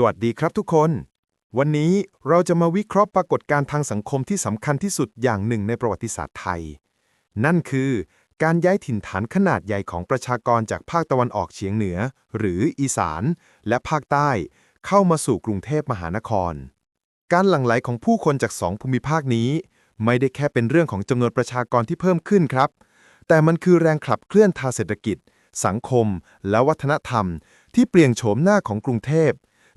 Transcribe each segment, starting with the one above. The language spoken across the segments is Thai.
สวัสดีครับทุกคน วันนี้เราจะมาวิเคราะห์ปรากฏการณ์ทางสังคมที่สำคัญที่สุดอย่างหนึ่งในประวัติศาสตร์ไทย นั่นคือ การย้ายถิ่นฐานขนาดใหญ่ของประชากรจากภาคตะวันออกเฉียงเหนือ หรืออีสาน และภาคใต้ เข้ามาสู่กรุงเทพมหานคร การหลั่งไหลของผู้คนจากสองภูมิภาคนี้ ไม่ได้แค่เป็นเรื่องของจำนวนประชากรที่เพิ่มขึ้นครับ แต่มันคือแรงขับเคลื่อนทางเศรษฐกิจ สังคม และวัฒนธรรม ที่เปลี่ยนโฉมหน้าของกรุงเทพ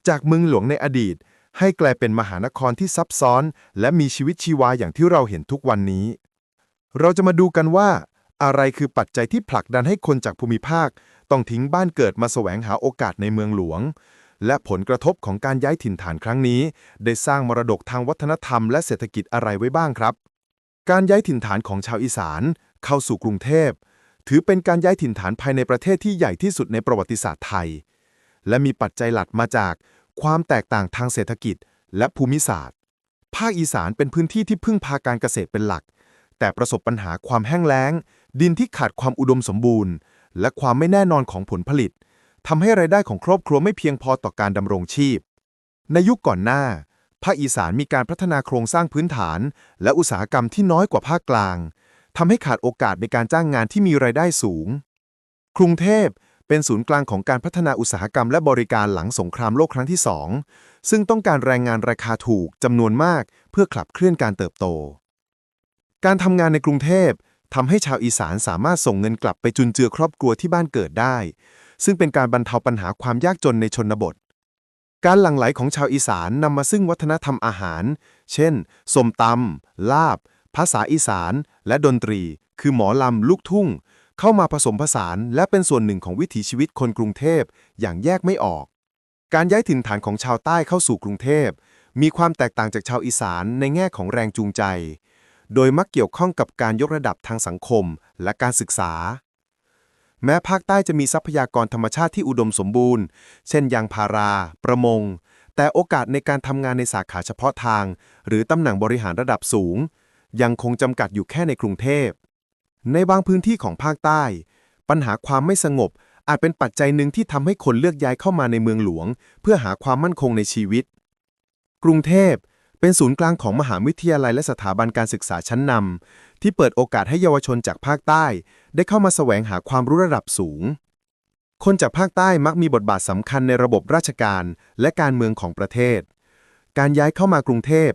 จากเมืองหลวงในอดีต ให้กลายเป็นมหานครที่ซับซ้อน และมีชีวิตชีวาอย่างที่เราเห็นทุกวันนี้ เราจะมาดูกันว่า อะไรคือปัจจัยที่ผลักดันให้คนจากภูมิภาค ต้องทิ้งบ้านเกิดมาแสวงหาโอกาสในเมืองหลวง และผลกระทบของการย้ายถิ่นฐานครั้งนี้ ได้สร้างมรดกทางวัฒนธรรมและเศรษฐกิจอะไรไว้บ้างครับ การย้ายถิ่นฐานของชาวอีสาน เข้าสู่กรุงเทพถือเป็นการย้ายถิ่นฐานภายในประเทศที่ใหญ่ที่สุดในประวัติศาสตร์ไทย และมีปัจจัยหลักมาจาก ความแตกต่างทางเศรษฐกิจ และภูมิศาสตร์ ภาคอีสานเป็นพื้นที่ที่พึ่งพาการเกษตรเป็นหลัก แต่ประสบปัญหาความแห้งแล้ง ดินที่ขาดความอุดมสมบูรณ์ และความไม่แน่นอนของผลผลิตทำให้รายได้ของครอบครัวไม่เพียงพอต่อการดำรงชีพ ในยุคก่อนหน้า ภาคอีสานมีการพัฒนาโครงสร้างพื้นฐาน และอุตสาหกรรมที่น้อยกว่าภาคกลางทำให้ขาดโอกาสในการจ้างงานที่มีรายได้สูง กรุงเทพ เป็นศูนย์กลางของการพัฒนาอุตสาหกรรมและบริการหลังสงครามโลกครั้งที่สองซึ่งต้องการแรงงานราคาถูกจำนวนมาก เพื่อขับเคลื่อนการเติบโต การทำงานในกรุงเทพทำให้ชาวอีสานสามารถส่งเงินกลับไปจุนเจือครอบครัวที่บ้านเกิดได้ ซึ่งเป็นการบรรเทาปัญหาความยากจนในชนบท การหลั่งไหลของชาวอีสานนำมาซึ่งวัฒนธรรมอาหาร เช่นสมตำลาบ ภาษาอีสาน และดนตรี คือหมอลำ ลูกทุ่ง เข้ามาผสมผสานและเป็นส่วนหนึ่งของวิถีชีวิตคนกรุงเทพอย่างแยกไม่ออก การย้ายถิ่นฐานของชาวใต้เข้าสู่กรุงเทพ มีความแตกต่างจากชาวอีสานในแง่ของแรงจูงใจ โดยมักเกี่ยวข้องกับการยกระดับทางสังคมและการศึกษา แม้ภาคใต้จะมีทรัพยากรธรรมชาติที่อุดมสมบูรณ์ เช่นยางพารา ประมง แต่โอกาสในการทำงานในสาขาเฉพาะทาง หรือตำแหน่งบริหารระดับสูง ยังคงจำกัดอยู่แค่ในกรุงเทพ ในบางพื้นที่ของภาคใต้ ปัญหาความไม่สงบอาจเป็นปัจจัยหนึ่งที่ทำให้คนเลือกย้ายเข้ามาในเมืองหลวง เพื่อหาความมั่นคงในชีวิต กรุงเทพเป็นศูนย์กลางของมหาวิทยาลัยและสถาบันการศึกษาชั้นนำที่เปิดโอกาสให้เยาวชนจากภาคใต้ ได้เข้ามาแสวงหาความรู้ระดับสูง คนจากภาคใต้มักมีบทบาทสำคัญในระบบราชการและการเมืองของประเทศ การย้ายเข้ามากรุงเทพ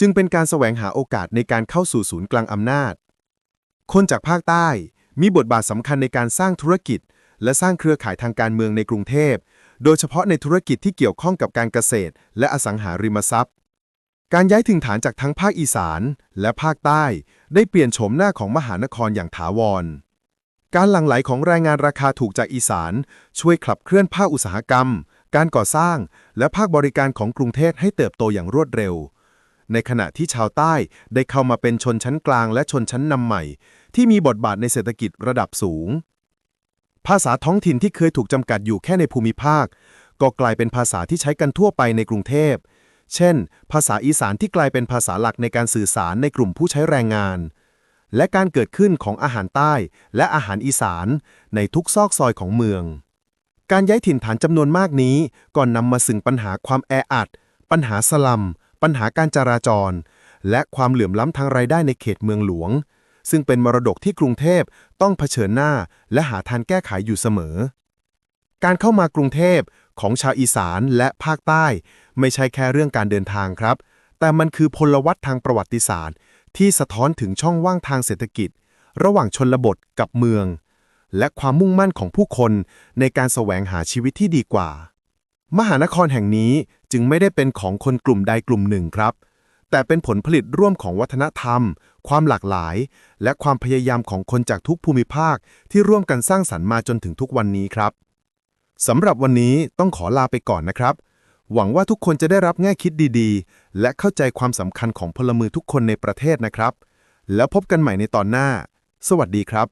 จึงเป็นการแสวงหาโอกาสในการเข้าสู่ศูนย์กลางอำนาจ คนจากภาคใต้ มีบทบาทสำคัญในการสร้างธุรกิจ และสร้างเครือข่ายทางการเมืองในกรุงเทพ โดยเฉพาะในธุรกิจที่เกี่ยวข้องกับการเกษตร และอสังหาริมทรัพย์ การย้ายถิ่นฐานจากทั้งภาคอีสาน และภาคใต้ ได้เปลี่ยนโฉมหน้าของมหานครอย่างถาวร การหลั่งไหลของแรงงานราคาถูกจากอีสาน ช่วยขับเคลื่อนภาคอุตสาหกรรม การก่อสร้าง และภาคบริการของกรุงเทพให้เติบโตอย่างรวดเร็ว ในขณะที่ชาวใต้ได้เข้ามาเป็นชนชั้นกลางและชนชั้นนำใหม่ ที่มีบทบาทในเศรษฐกิจระดับสูง ภาษาท้องถิ่นที่เคยถูกจำกัดอยู่แค่ในภูมิภาค ก็กลายเป็นภาษาที่ใช้กันทั่วไปในกรุงเทพ เช่น ภาษาอีสานที่กลายเป็นภาษาหลักในการสื่อสารในกลุ่มผู้ใช้แรงงาน และการเกิดขึ้นของอาหารใต้และอาหารอีสาน ในทุกซอกซอยของเมืองการย้ายถิ่นฐานจำนวนมากนี้ก่อนนำมาซึ่งปัญหาความแออัด ปัญหาสลัม ปัญหาการจราจร และความเหลื่อมล้ำทางรายได้ในเขตเมืองหลวง ซึ่งเป็นมรดกที่กรุงเทพต้องเผชิญหน้าและหาทางแก้ไขอยู่เสมอ การเข้ามากรุงเทพของชาวอีสานและภาคใต้ ไม่ใช่แค่เรื่องการเดินทางครับ แต่มันคือพลวัตทางประวัติศาสตร์ ที่สะท้อนถึงช่องว่างทางเศรษฐกิจ ระหว่างชนบทกับเมือง และความมุ่งมั่นของผู้คนในการแสวงหาชีวิตที่ดีกว่า มหานครแห่งนี้ จึงไม่ได้เป็นของคนกลุ่มใดกลุ่มหนึ่งครับ แต่เป็นผลผลิตร่วมของวัฒนธรรม ความหลากหลาย และความพยายามของคนจากทุกภูมิภาค ที่ร่วมกันสร้างสรรค์มาจนถึงทุกวันนี้ครับสำหรับวันนี้ต้องขอลาไปก่อนนะครับ หวังว่าทุกคนจะได้รับแง่คิดดีๆ และเข้าใจความสำคัญของพลเมืองทุกคนในประเทศนะครับ แล้วพบกันใหม่ในตอนหน้า สวัสดีครับ